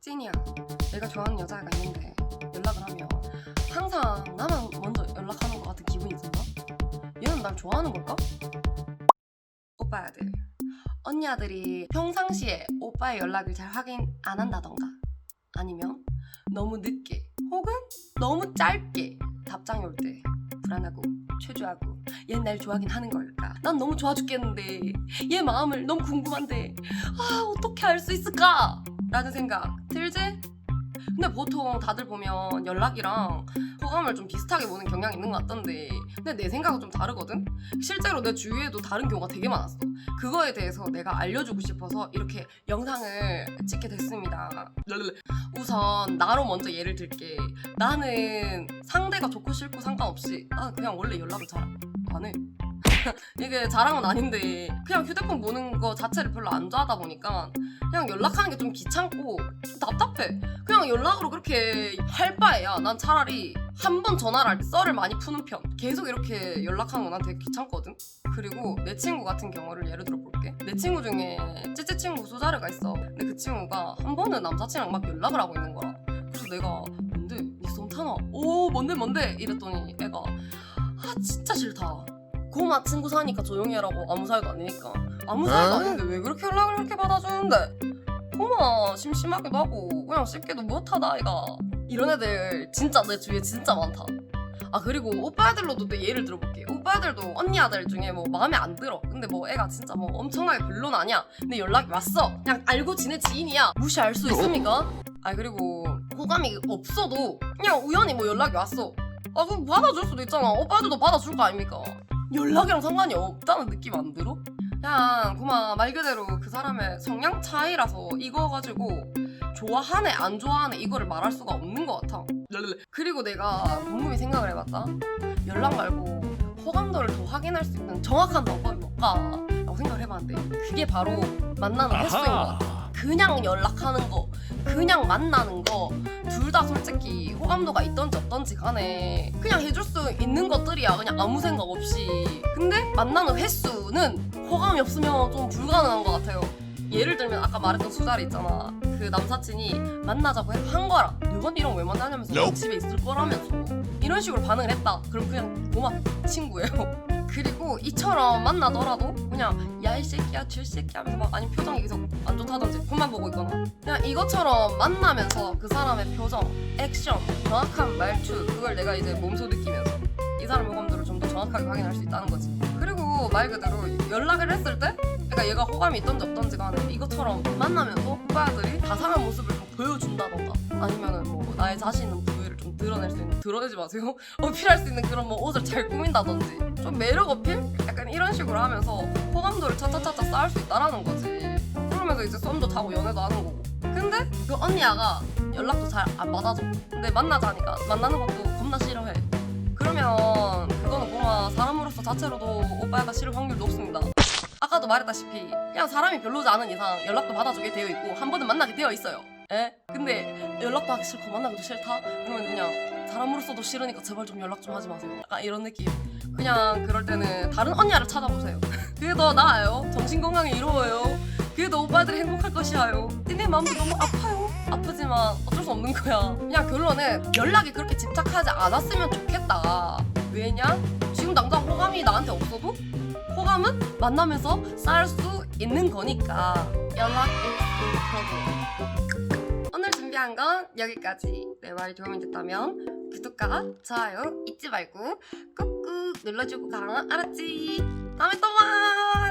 찐이야. 내가 좋아하는 여자가 있는데 연락을 하면 항상 나만 먼저 연락하는 것 같은 기분이 든다. 얘는 날 좋아하는 걸까? 오빠야들, 언니아들이 평상시에 오빠의 연락을 잘 확인 안 한다던가 아니면 너무 늦게 혹은 너무 짧게 답장이 올 때 불안하고 초조하고 얘는 날 좋아하긴 하는 걸까? 난 너무 좋아 죽겠는데 얘 마음을 너무 궁금한데 아 어떻게 알 수 있을까? 라는 생각 들지? 근데 보통 다들 보면 연락이랑 호감을 좀 비슷하게 보는 경향이 있는 것 같던데 근데 내 생각은 좀 다르거든? 실제로 내 주위에도 다른 경우가 되게 많았어 그거에 대해서 내가 알려주고 싶어서 이렇게 영상을 찍게 됐습니다 우선 나로 먼저 예를 들게 나는 상대가 좋고 싫고 상관없이 나는 그냥 원래 연락을 잘 안 해. 이게 자랑은 아닌데 그냥 휴대폰 보는 거 자체를 별로 안 좋아하다 보니까 그냥 연락하는 게 좀 귀찮고 좀 답답해. 그냥 연락으로 그렇게 할 바에야 난 차라리 한 번 전화를 할때 썰을 많이 푸는 편. 계속 이렇게 연락하는 거난 되게 귀찮거든. 그리고 내 친구 같은 경우를 예를 들어 볼게. 내 친구 중에 찌찌 친구 수자르가 있어. 근데 그 친구가 한 번은 남사친이랑 막 연락을 하고 있는 거야. 그래서 내가 뭔데? 니썸 타나? 오 뭔데 뭔데? 이랬더니 애가 아 진짜 싫다. 고마 친구 사니까 조용히 해라고 아무 사이도 아니니까. 아무 사이도 아닌데 왜 그렇게 연락을 그렇게 받아주는데? 고마 심심하기도 하고 그냥 쉽게도 못하다 아이가. 이런 애들 진짜 내 주위에 진짜 많다. 아 그리고 오빠들로도 내 예를 들어볼게. 오빠들도 언니 아들 중에 뭐 마음에 안 들어. 근데 뭐 애가 진짜 뭐 엄청나게 별로는 아니야. 근데 연락이 왔어. 그냥 알고 지내 지인이야. 무시할 수 있습니까? 아 그리고 호감이 없어도 그냥 우연히 뭐 연락이 왔어. 아 그럼 받아줄 수도 있잖아. 오빠들도 받아줄 거 아닙니까 연락이랑 상관이 없다는 느낌 안 들어? 그냥 그만 말 그대로 그 사람의 성향 차이라서 이거 가지고 좋아하네 안 좋아하네 이거를 말할 수가 없는 것 같아. 그리고 내가 곰곰이 생각을 해봤다. 연락 말고 호감도를 더 확인할 수 있는 정확한 방법이 뭘까? 라고 생각을 해봤는데 그게 바로 만나는 횟수인 것 같아. 그냥 연락하는 거 그냥 만나는 거. 둘 다 솔직히 호감도가 있던지 없던지 간에 그냥 해줄 수 있는 것들이야. 그냥 아무 생각 없이. 근데 만나는 횟수는 호감이 없으면 좀 불가능한 것 같아요. 예를 들면 아까 말했던 수자리 있잖아. 그 남사친이 만나자고 해- 한 거라. 내가 니랑 왜 만나냐면서 너 집에 있을 거라면서. 이런 식으로 반응을 했다. 그럼 그냥 고맙 친구예요 이처럼 만나더라도 그냥 야 이 새끼야 쥐 새끼야 하면서 막 아니면 표정이 계속 안 좋다든지 그만 보고 있거나 그냥 이것처럼 만나면서 그 사람의 표정, 액션, 정확한 말투 그걸 내가 이제 몸소 느끼면서 이 사람의 호감도를 좀 더 정확하게 확인할 수 있다는 거지. 그리고 말 그대로 연락을 했을 때 그러니까 얘가 호감이 있던지 없던지 간에 이것처럼 만나면서 오빠들이 자상한 모습을 좀 보여준다던가 아니면은 뭐 나의 자신 있는 부위를 좀 드러낼 수 있는 드러내지 마세요. 어필할 수 있는 그런 뭐 옷을 잘 꾸민다든지 좀 매력 어필? 약간 이런 식으로 하면서 호감도를 차차차차 쌓을 수 있다라는 거지. 그러면서 이제 썸도 타고 연애도 하는 거고. 근데 그 언니야가 연락도 잘 안 받아줘. 근데 만나자니까 만나는 것도 겁나 싫어해. 그러면 그거는 고마 사람으로서 자체로도 오빠가 싫을 확률 높습니다. 아까도 말했다시피 그냥 사람이 별로지 않은 이상 연락도 받아주게 되어 있고 한 번은 만나게 되어 있어요 에? 근데 연락도 하기 싫고 만나기도 싫다? 그러면 그냥 사람으로서도 싫으니까 제발 좀 연락 좀 하지 마세요. 약간 이런 느낌. 그냥 그럴 때는 다른 언니를 찾아보세요. 그게 더 나아요. 정신 건강이 이로워요. 그게 더 오빠들이 행복할 것이야요. 니네 마음도 너무 아파요. 아프지만 어쩔 수 없는 거야. 그냥 결론은 연락이 그렇게 집착하지 않았으면 좋겠다. 왜냐? 지금 당장 호감이 나한테 없어도 호감은 만나면서 쌓을 수 있는 거니까. 연락 오늘 준비한 건 여기까지. 내 말이 도움이 됐다면 구독과 좋아요 잊지 말고 꾹꾹 눌러주고 가라. 알았지? 다음에 또 봐!